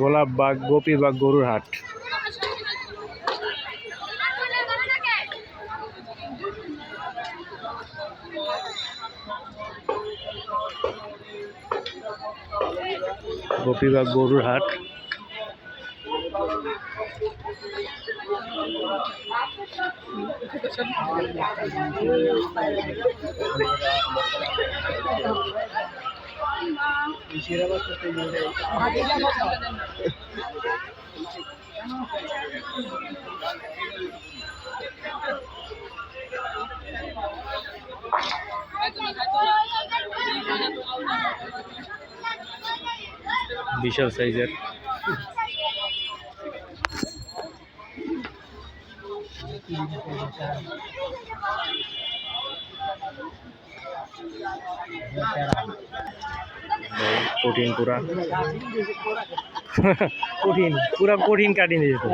গোলাপবাগ গোপীবাগ গরুর হাট। গোপীবাগ গরুর হাট। বিশাল সাইজের কঠিন পুরা। কঠিন পুরা কঠিন কাটিং দিয়েছে তো।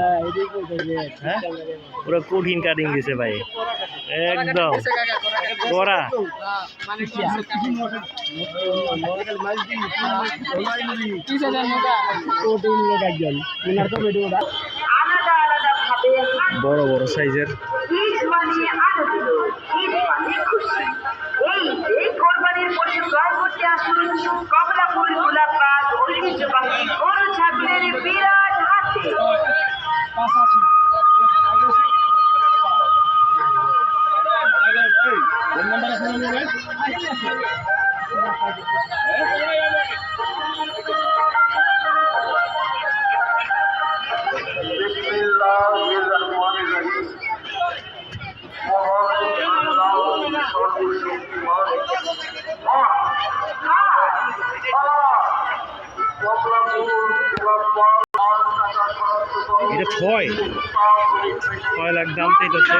হ্যাঁ পুরা কঠিন কাটিং দিয়েছে ভাই। একদম। করা বড় বড় সাইজের খুশি এই এই কোরবানির পশু ক্রয় করতে আসুন কমলাপুর এটা ছয়। ছয় লাখ দাম চাইতেছে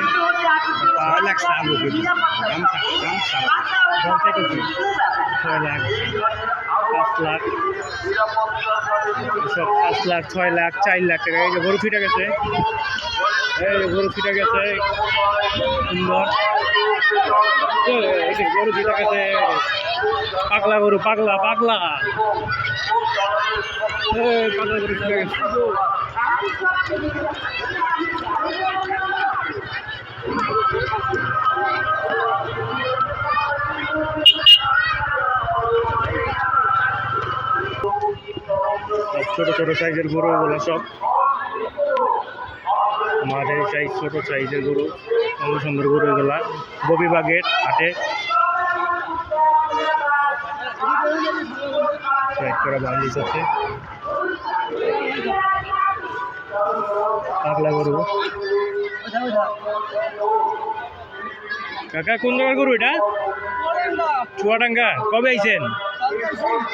ছয় লাখ সাত। দাম দাম সাত দাম চাইতেছে ছয় লাখ পাঁচ লাখ। সব পাঁচ লাখ, ছয় লাখ, চার লাখ টাকা। এই যে গরু ফিটে গেছে। এই যে গরু ফিটে গেছে। সুন্দর। এই যে গরু ফিটে গেছে। পাগলা গরু, পাগলা পাগলা। পাগলা গরু ফিটে গেছে। ছোট ছোট সাইজের গরু ওগুলো সব মাঠে সাইজ ছোট সাইজের গরু, সুন্দর সুন্দর গরু এগুলা গোপীবাগের হাটে। সাইড করা বান্ডিস আছে পাগলা গরু। কাকা, কোন জায়গার গরু এটা? চুয়াডাঙ্গা। কবে আইছেন?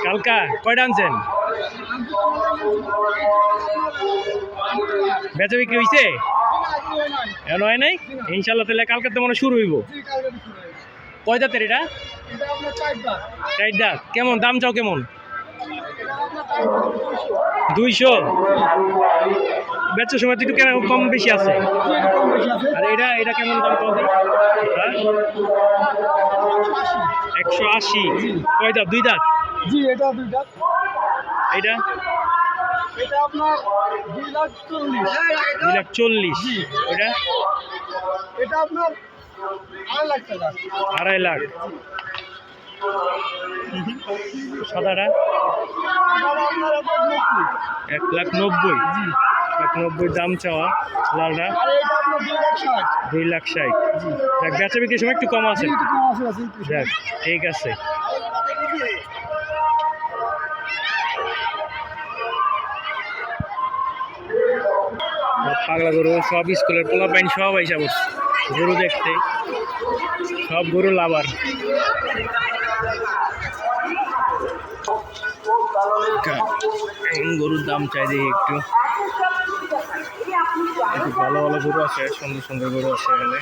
কালকা। কয়টা আনছেন? বেচা বিক্রি হয়েছে এখন হয় নাই? ইনশাল্লাহ তাহলে কালকে তো মনে শুরু হইব। কয় দাঁতের এটা? চার দাঁত। কেমন? দাম চাও কেমন? দুইশো। বেচার সময় একটু কেন কম বেশি আছে। আর এটা এটা কেমন দাম যায় হ্যাঁ? একশো আশি। কয় দাঁত? দুই দাঁত? জি এটা দুইটা এটা? এটা আপনার দুই লাখ চল্লিশ। দুই লাখ চল্লিশ। ওটা এটা? আপনার আড়াই লাখ টাকা। আড়াই লাখ। সাদাটা? এক লাখ নব্বই। এক নব্বই দাম চাওয়া লালটা দুই লাখ ষাট। ষাট বেচা বিক্রির সময় একটু কম আছে। দেখ, ঠিক আছে। পাগলা গরু, সব স্কুলের পোলা পাইন সব আইসা গরু দেখতে। সব গরু লাভার। গরুর দাম চাই দেখি একটু। একটু ভালো ভালো গরু আছে সুন্দর সুন্দর গরু আছে এখানে।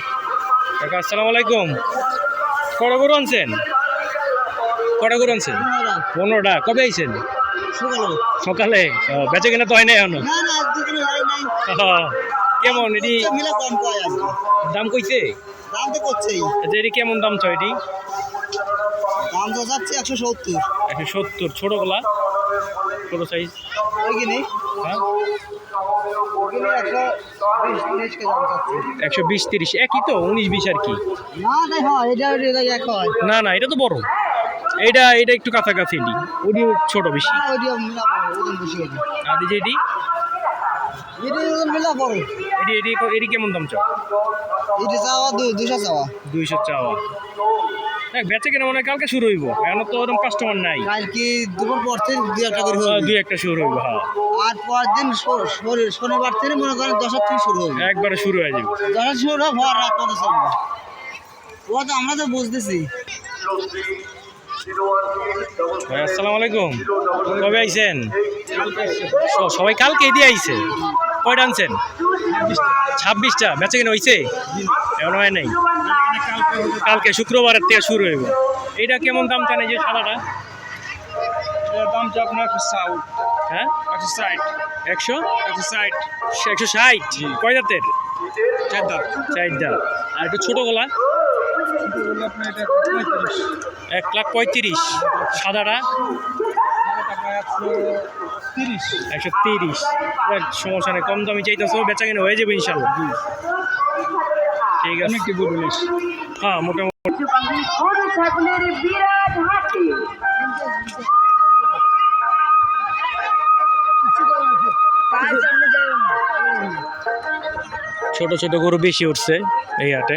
কাকা আসসালামু আলাইকুম। কটা গরু আনছেন? কটা গরু আনছেন? পনেরোটা। কবে আইছেন? সকালে। বেচে কিনা তো হয় না এখনও কেমন? এটি দাম কইছে? দাম তো করছেই। আচ্ছা এটি কেমন দাম চাই এটি? দাম তো যাচ্ছে একশো সত্তর। একশো সত্তর ছোটোগুলা ছোট সাইজ একশো বিশ তিরিশ কেজি দাম চাচ্ছি। একশো বিশ তিরিশ একই তো? উনিশ বিশ আর কি? না হয় না এটা তো বড়। এটা এটা একটু কাছাকাছি এটি। ওটি ছোট বেশি। ওজন আর যে এটি? এটা এটি কেমন দাম চাও? এটা চাওয়া দু দুশো চাওয়া। দুইশো চাওয়া। হ্যাঁ বেচে কেনা মনে হয় কালকে শুরু হইব। এখন তো ওরকম কাস্টমার নাই। কালকে দুপুর পর থেকে দুই একটা করে হবে দুই একটা শুরু হইব হ্যাঁ। আর পরের দিন শনিবার থেকে মনে করেন দশটার থেকে শুরু হবে একবারে শুরু হয়ে যাবে। দশটার শুরু হবে ভর রাত কত চলবে। ও তো আমরা তো বুঝতেছি। ভাই আসসালামু আলাইকুম। কবে আইছেন? সবাই কালকে দিয়ে আইছে। কয়টা আনছেন? ছাব্বিশটা। বেচে কিনা হইছে? এমন হয় নাই। কালকে শুক্রবারের থেকে শুরু হইব। এইটা কেমন দাম চান এই যে সাদাটা? দাম তো আপনার সাউথ হ্যাঁ? একশো ষাট। একশো? একশো ষাট। একশো ষাট? কয় জাতের? চার দাম চারটা আর একটু ছোটো গলা? এক লাখ পঁয়ত্রিশ। সাদাটা? একশো তিরিশ। একশো তিরিশ। সমস্যা নেই কম দামি চাইতেছো বেচা কিনা হয়ে যাবে ইনশাল্লাহ। ঠিক আছে। হ্যাঁ ছোট ছোট গরু বেশি উঠছে এই হাটে।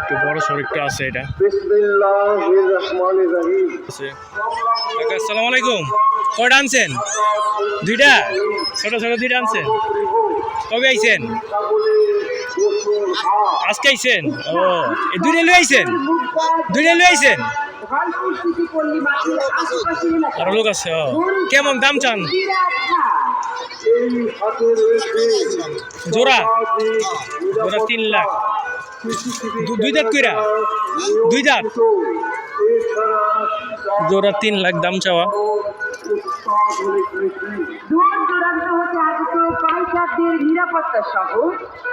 একটু বড় একটু আছে এটা। বিসমিল্লাহির রহমানির রহিম। আছে। কাকা আসসালামু আলাইকুম। কয়টা আনছেন? দুইটা? ছোট ছোট দুইটা আনছেন। কবে আইছেন? আজকে আইছেন? ও দুইটা লই আইছেন? দুইটা লই আইছেন? আরও লোক আছে কেমন দাম চান? জোড়া? জোড়া তিন লাখ। দুই দাঁত কইরা? দুই দাঁত? জোড়া তিন লাখ দাম চাওয়া। দূর দূরান্ত হতে আগত পাইকারদের নিরাপত্তা সহ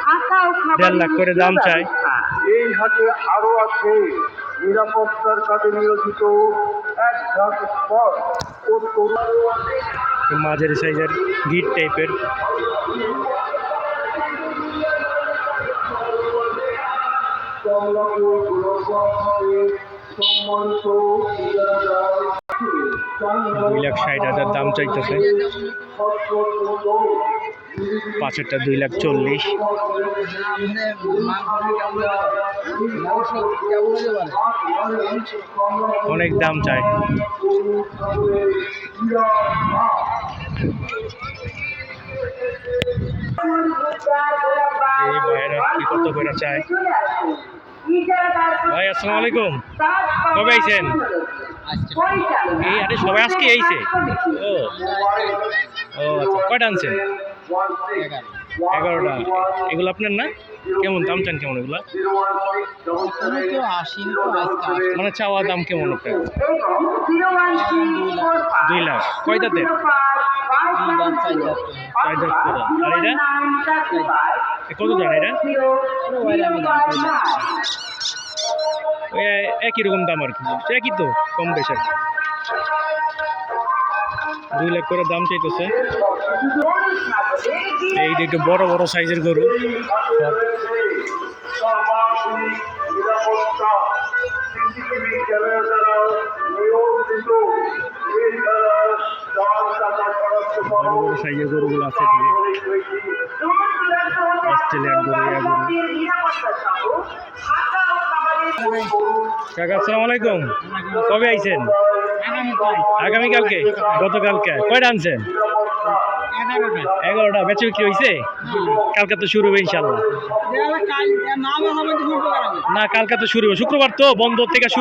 থাকা ও খাবারের লাখ করে দাম। ব্যবস্থা। এই হাটে আরও আছে নিরাপত্তার কাজে নিয়োজিত এক ঝাঁক স্পট ও তরুণ মাঝারি সাইজের গিট টাইপের কমলাপুর দুই লাখ ষাট হাজার দাম চাইতেছে। পাঁচেরটা দুই লাখ চল্লিশ। অনেক দাম চাই। এই ভাইয়েরা কি কত করে চায়? ভাই, আসসালামু আলাইকুম। কবে আইছেন? এই আরে সবাই আজকে আইছে? ও। ও আচ্ছা কয়টা আনছেন? এগারোটা। এগুলো আপনার না? কেমন দাম চান কেমন এগুলো? মানে চাওয়া দাম কেমন আপনার? দুই লাখ। কয় দাঁতের 05 চার আর এটা? কত একই রকম দাম আর কি। একই তো, কম বেশ আর দুই লাখ করে দাম চাইতেছে। এই একটু বড় বড় সাইজের গরু। সিসিটিভি ক্যামেরা দ্বারা নিয়ন্ত্রিত এছাড়া চার টাকা শনাক্ত বড় বড় গরুগুলো আছে অস্ট্রেলিয়ান গরু কাকা আসসালামু আলাইকুম। কবে আইছেন? আগামীকালকে। গতকালকে। কয়টা আনছেন? এগারোটা বেচে বিক্রি হয়েছে কালকে তো শুরু হবে ইনশাল্লাহ না। কালকে তো শুরু হবে। শুক্রবার তো বন্ধ থেকে শুরু